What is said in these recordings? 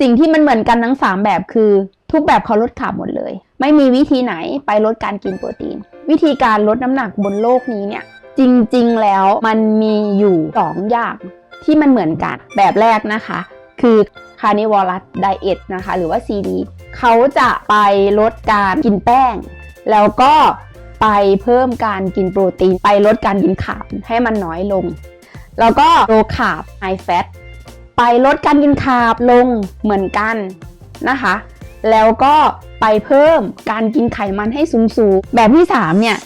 สิ่งที่มันเหมือนกันทั้ง 3 แบบคือ ทุกแบบเขาลดขาบหมดเลย ไม่มีวิธีไหนไปลดการกินโปรตีน วิธีการลดน้ำหนักบนโลกนี้เนี่ยจริงๆแล้วมันมีอยู่ 2 อย่างที่มันเหมือนกันแบบแรกนะคะ คือ carnivorous diet นะคะ หรือว่า CD เขาจะไปลดการกินแป้ง แล้วก็ไปเพิ่มการกินโปรตีน ไปลดการกินขาบให้มันน้อยลง แล้วก็โลคาร์บไฮแฟต ไปลดการกินคาร์บลงเหมือนกันนะคะ แล้วก็ไปเพิ่มการกินไขมันให้สูงๆ แบบที่ 3 เนี่ย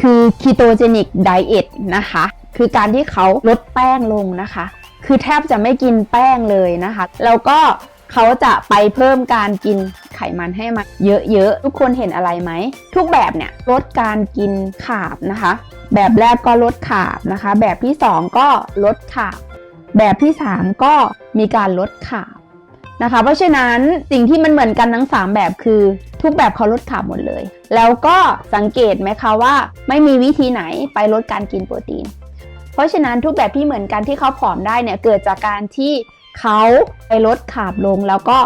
คือ ketogenic diet นะคะ คือการที่เขาลดแป้งลงนะคะ คือแทบจะไม่กินแป้งเลยนะคะ แล้วก็เขาจะไปเพิ่มการกินไขมันให้มันเยอะๆ ทุกคนเห็นอะไรไหม ทุกแบบเนี่ยลดการกินขาบนะคะ แบบแรกก็ลดขาบนะคะ แบบที่ 2 ก็ลดขาบ แบบที่ 3 ก็มีการลดขาบนะคะ เพราะฉะนั้นสิ่งที่มันเหมือนกันทั้ง 3 แบบคือ ทุกแบบเขาลดขาบหมดเลย แล้วก็สังเกตไหมคะว่าไม่มีวิธีไหนไปลดการกินโปรตีน เพราะฉะนั้นทุกแบบที่เหมือนกันที่เขาผอมได้เนี่ยเกิดจากการที่เขาไปลดขาบลงแล้วก็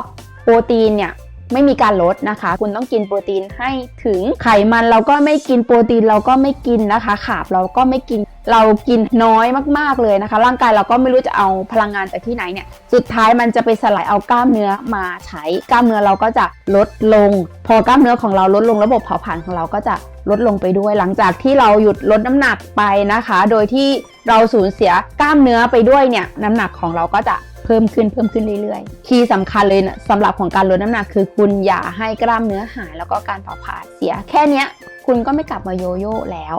โปรตีนเนี่ย ไม่มีการลดนะคะ คุณต้องกินโปรตีนให้ถึงไขมันเราก็ไม่กินโปรตีนเราก็ไม่กินนะคะขาบเราก็ไม่กินเรากินน้อยมากๆเลยนะคะ ร่างกายเราก็ไม่รู้จะเอาพลังงานจากที่ไหนเนี่ยสุดท้ายมันจะไปสลายเอากล้ามเนื้อมาใช้กล้ามเนื้อเราก็จะลดลง พอกล้ามเนื้อของเราลดลงระบบเผาผลาญของเราก็จะลดลงไปด้วยหลังจากที่เราหยุดลดน้ำหนักไปนะคะ โดยที่เราสูญเสียกล้ามเนื้อไปด้วยเนี่ยน้ำหนักของเราก็จะ เพิ่มขึ้นเพิ่มขึ้นเรื่อยๆ คีย์สำคัญเลยนะสำหรับของการลดน้ำหนักคือคุณอย่าให้กล้ามเนื้อหายแล้วก็การเผาผลาญเสียแค่นี้คุณก็ไม่กลับมาโยโย่แล้ว